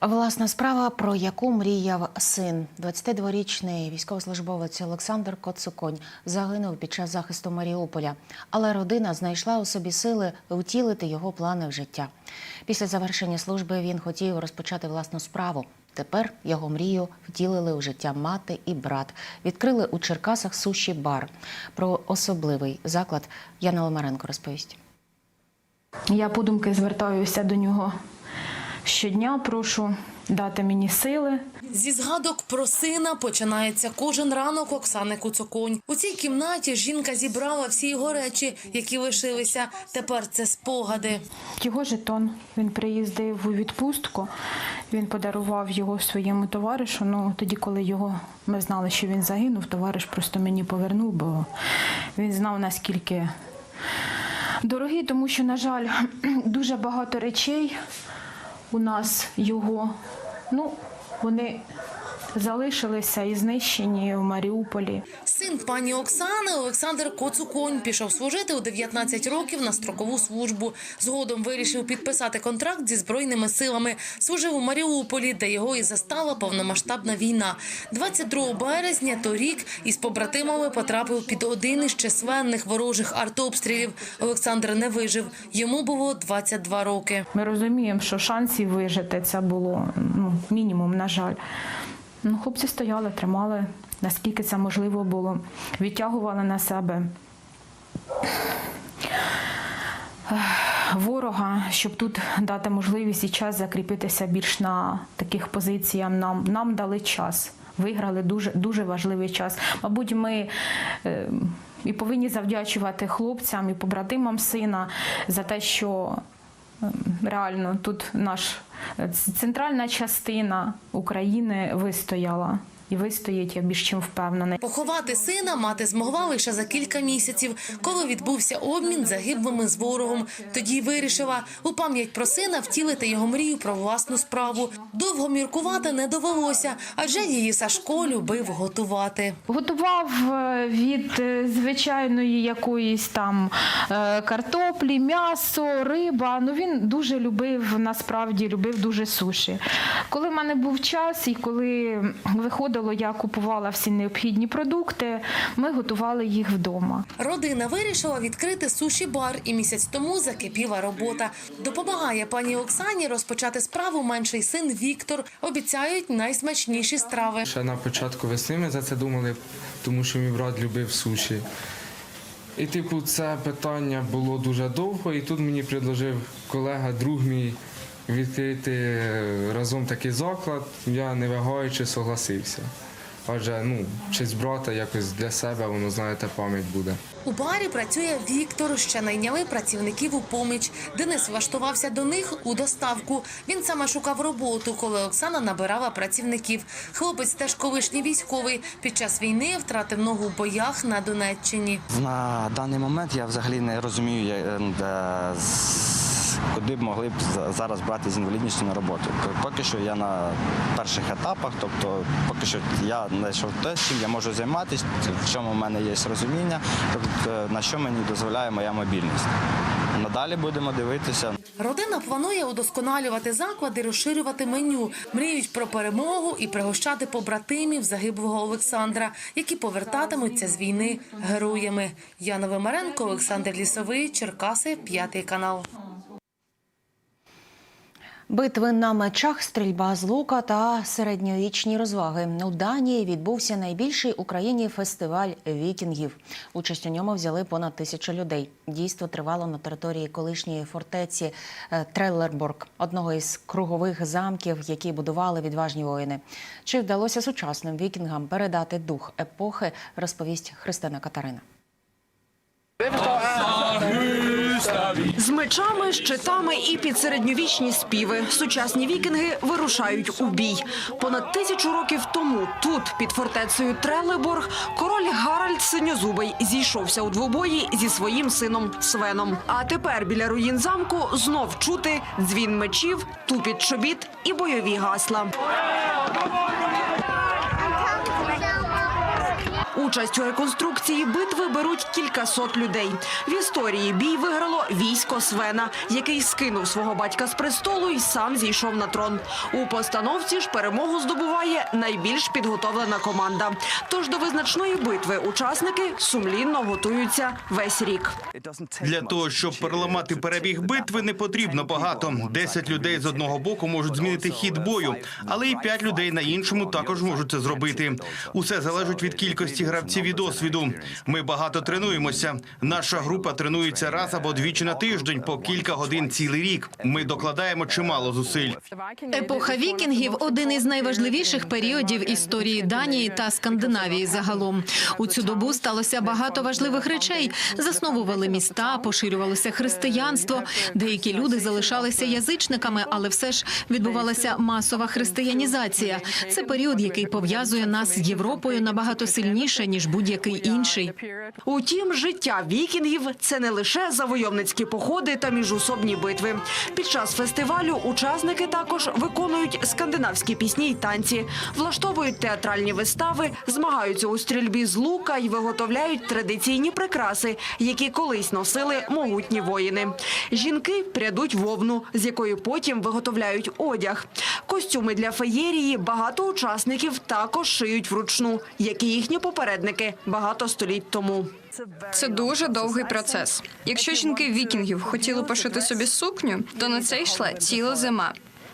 Власна справа, про яку мріяв син. 22-річний військовослужбовець Олександр Коцуконь загинув під час захисту Маріуполя, але родина знайшла у собі сили втілити його плани в життя. Після завершення служби він хотів розпочати власну справу. Тепер його мрію втілили у життя мати і брат. Відкрили у Черкасах суші бар. Про особливий заклад Яна Ломаренко розповість. Я подумки звертаюся до нього щодня, прошу дати мені сили. Зі згадок про сина починається кожен ранок Оксани Куцоконь. У цій кімнаті жінка зібрала всі його речі, які лишилися. Тепер це спогади. Його жетон він приїздив у відпустку. Він подарував його своєму товаришу. Ну тоді, коли його ми знали, що він загинув, товариш просто мені повернув, бо він знав наскільки дорогий, тому що, на жаль, дуже багато речей у нас його. Ну, вони залишилися і знищені в Маріуполі. Син пані Оксани Олександр Коцуконь пішов служити у 19 років на строкову службу. Згодом вирішив підписати контракт зі збройними силами. Служив у Маріуполі, де його і застала повномасштабна війна. 22 березня торік із побратимами потрапив під один із численних ворожих артобстрілів. Олександр не вижив. Йому було 22 роки. Ми розуміємо, що шансів вижити це було ну, мінімум, на жаль. Ну, хлопці стояли, тримали, наскільки це можливо було, відтягували на себе ворога, щоб тут дати можливість і час закріпитися більш на таких позиціях. Нам, нам дали час. Виграли дуже, дуже важливий час. Мабуть, ми е, і повинні завдячувати хлопцям і побратимам сина за те, що Ем, реально тут наш е, центральна частина України вистояла. І вистоїть, я більш чим впевнена. Поховати сина мати змогла лише за кілька місяців, коли відбувся обмін загиблими з ворогом. Тоді вирішила у пам'ять про сина втілити його мрію про власну справу. Довго міркувати не довелося, адже її Сашко любив готувати. Готував е, від е, звичайної якоїсь там е, картоплі, м'ясо, риба. Ну він дуже любив, насправді любив дуже суші. Коли в мене був час і коли виходило, я купувала всі необхідні продукти, ми готували їх вдома. Родина вирішила відкрити суші-бар, і місяць тому закипіла робота. Допомагає пані Оксані розпочати справу менший син Віктор. Обіцяють найсмачніші страви. Ще на початку весни ми за це думали, тому що мій брат любив суші. І, типу, це питання було дуже довго, і тут мені предложив колега, друг мій, відкрити е, разом такий заклад. Я не вагаючи согласився. Адже ну, честь брата якось для себе, воно, знаєте, пам'ять буде. У барі працює Віктор. Ще найняли працівників у поміч. Денис влаштувався до них у доставку. Він саме шукав роботу, коли Оксана набирала працівників. Хлопець теж колишній військовий. Під час війни втратив ногу в боях на Донеччині. На даний момент я взагалі не розумію, я- е, де- з- куди б могли б за- зараз брати з інвалідністю на роботу. Поки що я на перших етапах, тобто поки що я знайшов те, чим я можу займатися, в чому в мене є розуміння, тобто е, на що мені дозволяє моя мобільність. Надалі будемо дивитися. Родина планує удосконалювати заклад і розширювати меню. Мріють про перемогу і пригощати побратимів загиблого Олександра, які повертатимуться з війни героями. Яна Вимаренко, Олександр Лісовий, Черкаси, п'ятий канал. Битви на мечах, стрільба з лука та середньовічні розваги. У Данії відбувся найбільший в Україні фестиваль вікінгів. Участь у ньому взяли понад тисячу людей. Дійство тривало на території колишньої фортеці е, Треллерборг, одного із кругових замків, які будували відважні воїни. Чи вдалося сучасним вікінгам передати дух епохи, розповість Христина Катерина. З мечами, щитами і під середньовічні співи сучасні вікінги вирушають у бій. Понад тисячу років тому тут, під фортецею Трелеборг, король Гаральд Синьозубий зійшовся у двобої зі своїм сином Свеном. А тепер біля руїн замку знов чути дзвін мечів, тупіт чобіт і бойові гасла. Участь у реконструкції битви беруть кількасот людей. В історії бій виграло військо Свена, який скинув свого батька з престолу і сам зійшов на трон. У постановці ж перемогу здобуває найбільш підготовлена команда. Тож до визначної битви учасники сумлінно готуються весь рік. Для того, щоб переламати перебіг битви, не потрібно багато. Десять людей з одного боку можуть змінити хід бою, але і п'ять людей на іншому також можуть це зробити. Усе залежить від кількості гравців і досвіду. Ми багато тренуємося. Наша група тренується раз або двічі на тиждень по кілька годин цілий рік. Ми докладаємо чимало зусиль. Епоха вікінгів один із найважливіших періодів історії Данії та Скандинавії загалом. У цю добу сталося багато важливих речей. Засновували міста, поширювалося християнство. Деякі люди залишалися язичниками, але все ж відбувалася масова християнізація. Це період, який пов'язує нас з Європою набагато сильніше ніж будь-який інший. Утім, життя вікінгів це не лише завойовницькі походи та міжусобні битви. Під час фестивалю учасники також виконують скандинавські пісні й танці, влаштовують театральні вистави, змагаються у стрільбі з лука і виготовляють традиційні прикраси, які колись носили могутні воїни. Жінки прядуть вовну, з якої потім виготовляють одяг. Костюми для феєрії багато учасників також шиють вручну, як і їхні попередники багато століть тому. Це дуже довгий процес. Якщо жінки вікінгів хотіли пошити собі сукню, то на це йшла ціла зима.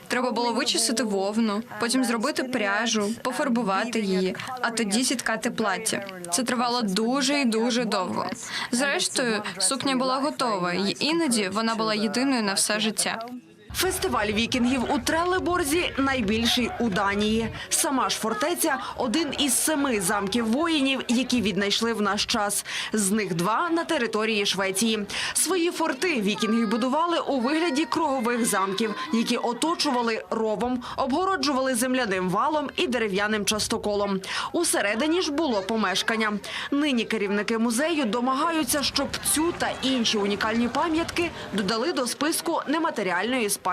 Треба було вичистити вовну, потім зробити пряжу, пофарбувати її, а тоді зіткати плаття. Це тривало дуже і дуже довго. Зрештою, сукня була готова, і іноді вона була єдиною на все життя. Фестиваль вікінгів у Трелеборзі найбільший у Данії. Сама ж фортеця один із семи замків воїнів, які віднайшли в наш час. З них два на території Швеції. Свої форти вікінги будували у вигляді кругових замків, які оточували ровом, обгороджували земляним валом і дерев'яним частоколом. Усередині ж було помешкання. Нині керівники музею домагаються, щоб цю та інші унікальні пам'ятки додали до списку нематеріальної спадщини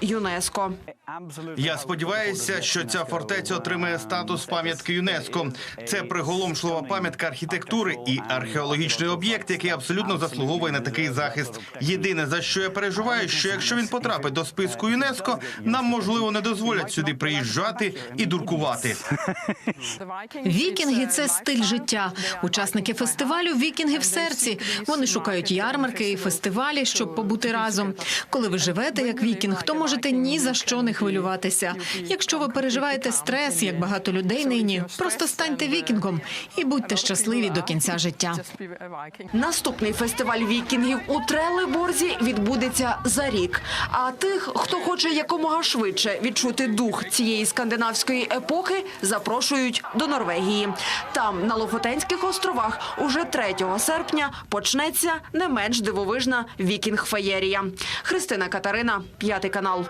ЮНЕСКО. Я сподіваюся, що ця фортеця отримає статус пам'ятки ЮНЕСКО. Це приголомшлива пам'ятка архітектури і археологічний об'єкт, який абсолютно заслуговує на такий захист. Єдине за що я переживаю, що якщо він потрапить до списку ЮНЕСКО, нам можливо не дозволять сюди приїжджати і дуркувати. Вікінги це стиль життя. Учасники фестивалю Вікінги в серці. Вони шукають ярмарки і фестивалі, щоб побути разом. Коли ви живете як вікінг, то можете ні за що не хвилюватися. Якщо ви переживаєте стрес, як багато людей нині, просто станьте вікінгом і будьте щасливі до кінця життя. Наступний фестиваль вікінгів у Трелеборзі відбудеться за рік. А тих, хто хоче якомога швидше відчути дух цієї скандинавської епохи, запрошують до Норвегії. Там, на Лофотенських островах, уже 3 серпня почнеться не менш дивовижна вікінг-феєрія. Христина Катерина, п'ятий канал.